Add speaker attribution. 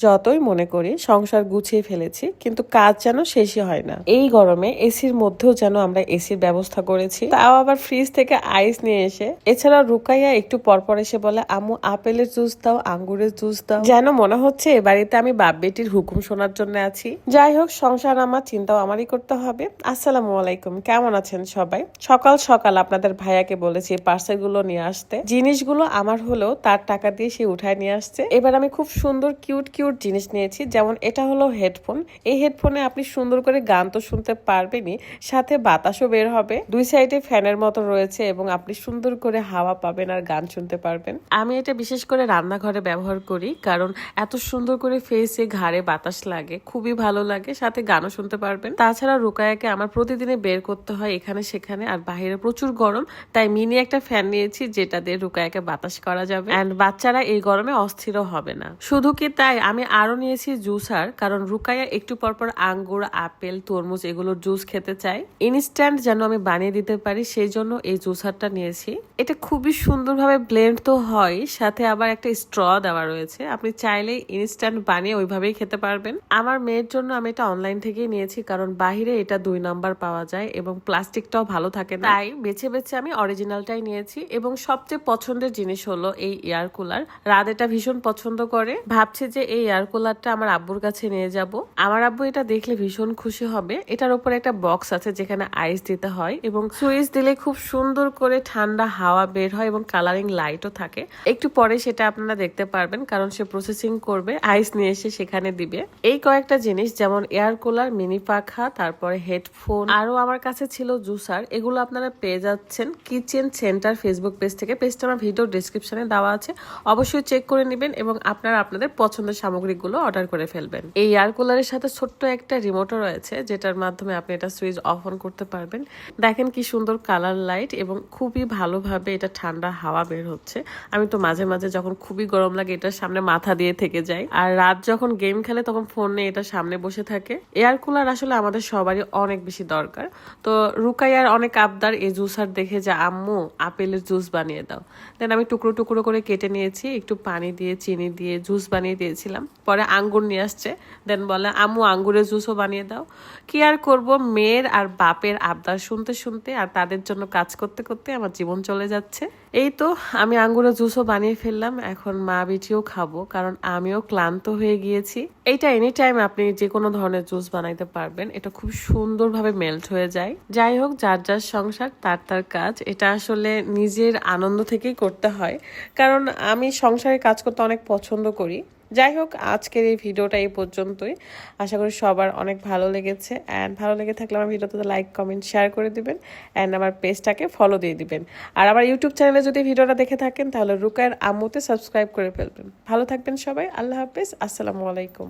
Speaker 1: যতই মনে করি, সংসার গুছিয়ে ফেলেছি, কিন্তু কাজ যেন শেষই হয় না। এই গরমে এসির মধ্যেও যেন আমরা এসির ব্যবস্থা করেছি, তাও আবার ফ্রিজ থেকে আইস নিয়ে এসে। এছাড়া রুকাইয়া একটু পরপর এসে বলে আমু আপেলের জুস দাও, আঙ্গুরের জুস দাও। যেন মনে হচ্ছে এ বাড়িতে আমি বাপ বেটির হুকুম শোনার জন্য আছি। যাই হোক, সংসার আমার, চিন্তাও আমারই করতে হবে। আসসালামু আলাইকুম, কেমন আছেন সবাই? সকাল সকাল আপনাদের ভাইয়াকে বলেছি পার্সেলগুলো নিয়ে আসতে। জিনিসগুলো আমার হলেও তার টাকা দিয়ে সে উঠায় নিয়ে আসছে। এবার আমি খুব সুন্দর, কিউট কিউট জিনিস নিয়েছি। যেমন এটা হলো হেডফোন। এই হেডফোনে আপনি সুন্দর করে গান তো শুনতে পারবেনই, সাথে বাতাসও বের হবে। দুই সাইডে ফ্যানের মতো রয়েছে এবং আপনি সুন্দর করে হাওয়া পাবেন আর গান শুনতে পারবেন। আমি এটা বিশেষ করে রান্নাঘরে ব্যবহার করি, কারণ এত সুন্দর করে ফেসে ঘাড়ে বাতাস লাগে, খুবই ভালো লাগে, সাথে গানও শুনতে পারবেন। তাছাড়া রুকায়াকে আমার প্রতিদিনে বের করতে হয় এখানে সেখানে, আর বাইরে প্রচুর গরম, তাই মিনি একটা ফ্যান নিয়েছি যেটা দিয়ে রুকায়াকে বাতাস করা যাবে। অ্যান্ড বাচ্চারা এই গরমে অস্থিরও হবে না। শুধু কি তাই? আমি আরও নিয়েছি জুসার কারণ রুকায়া একটু পরপর আঙ্গুর, আপেল, তরমুজ এগুলোর জুস খেতে চাই ইনস্ট্যান্ট যেন আমি বানিয়ে দিতে পারি, সেই জন্য এই জুসারটা নিয়েছি। এটা খুবই সুন্দরভাবে ব্লেন্ড তো হয়, সাথে আবার একটা স্ট্র দেওয়া রয়েছে। আপনি চাইলে ইনস্ট্যান্ট বানিয়ে ওইভাবেই খেতে পারবেন। আমার মেয়ের জন্য আমি এটা অনলাইন থেকেই নিয়েছি, কারণ বাহিরে এটা দুই নাম্বার পাওয়া যায় এবং প্লাস্টিকটাও ভালো থাকে তাই বেছে বেছে আমি অরিজিনালটাই নিয়েছি এবং সবচেয়ে পছন্দের জিনিস হলো এই এয়ার কুলার রাত এটা ভীষণ পছন্দ করে। ভাবছে যে এই এয়ার কুলারটা আমার আব্বুর কাছে নিয়ে যাব। আমার আব্বু এটা দেখলে ভীষণ খুশি হবে। এটার উপর একটা বক্স আছে যেখানে আইস দিতে হয় এবং সুইচ দিলে খুব সুন্দর করে ঠান্ডা হাওয়া বের হয় এবং কালারিং লাইটও থাকে। একটু পরে সেটা আপনারা দেখতে পারবেন কারণ সে প্রসেসিং করবে, আইস নিয়ে এসে সেখানে দিবে। এই কয়েকটা জিনিস যেমন এয়ার কুলার, মিনি পাখা, তারপরে হেডফোন আরও আমার কাছে ছিল জুসার। এগুলো আপনারা পেয়ে যাচ্ছেন কিচেন সেন্টার ফেসবুক পেজ থেকে। পেজটা আমার ভিডিও ডিসক্রিপশনে দেওয়া আছে। অবশ্যই চেক করে নেবেন এবং আপনারা আপনাদের পছন্দের সামগ্রীগুলো অর্ডার করে ফেলবেন। এই এয়ার কুলারের সাথে ছোট্ট একটা রিমোটও রয়েছে, যেটার মাধ্যমে আপনি এটা সুইচ অফ অন করতে পারবেন। দেখেন কি সুন্দর কালার লাইট এবং খুবই ভালোভাবে এটা ঠান্ডা হাওয়া বের হচ্ছে। আমি তো মাঝে মাঝে যখন খুবই গরম লাগে এটার সামনে মাথা দিয়ে থেকে যাই। আর রাত যখন গেম খেলে তখন ফোন এটা সামনে বসে থাকে। এয়ার কুলার আসলে আমাদের সবারই অনেক বেশি দরকার। তো রুকাইয়ার অনেক আবদার, এই জুসার দেখে যে, আম্মু, আপেলের জুস বানিয়ে দাও। দেন আমি টুকরো টুকরো করে কেটে নিয়েছি, একটু পানি দিয়ে, চিনি দিয়ে জুস বানিয়ে দিয়েছিলাম। পরে আঙ্গুর নিয়ে আসছে। দেন বলে আমু আঙ্গুরের জুসও বানিয়ে দাও। কি আর করব? মেয়ের আর বাপের আবদার শুনতে শুনতে আর তাদের জন্য কাজ করতে করতে আমার জীবন চলে যাচ্ছে। এই তো আমি আঙ্গুরের জুসও বানিয়ে ফেললাম, এখন মা বিটিও খাব, কারণ আমিও ক্লান্ত হয়ে গিয়েছি। এইটা এনি টাইম আপনি যে কোনো ধরনের জুস বানাইতে পারবেন, এটা খুব সুন্দরভাবে মেল্ট হয়ে যায়। যাই হোক, যার যার সংসার, তার তার কাজ, এটা আসলে নিজের আনন্দ থেকেই করতে হয়। কারণ আমি সংসারে কাজ করতে অনেক পছন্দ করি। যাই হোক, আজকের এই ভিডিওটা এই পর্যন্তই। আশা করি সবার অনেক ভালো লেগেছে। অ্যান্ড ভালো লেগে থাকলে আমার ভিডিওতে লাইক কমেন্ট শেয়ার করে দিবেন। অ্যান্ড আমার পেজটাকে ফলো দিয়ে দিবেন। আর আমার ইউটিউব চ্যানেলে যদি ভিডিওটা দেখে থাকেন, তাহলে রুকায়ের আমুতে সাবস্ক্রাইব করে ফেলবেন। ভালো থাকবেন সবাই, আল্লাহ হাফিজ, আসসালামু আলাইকুম।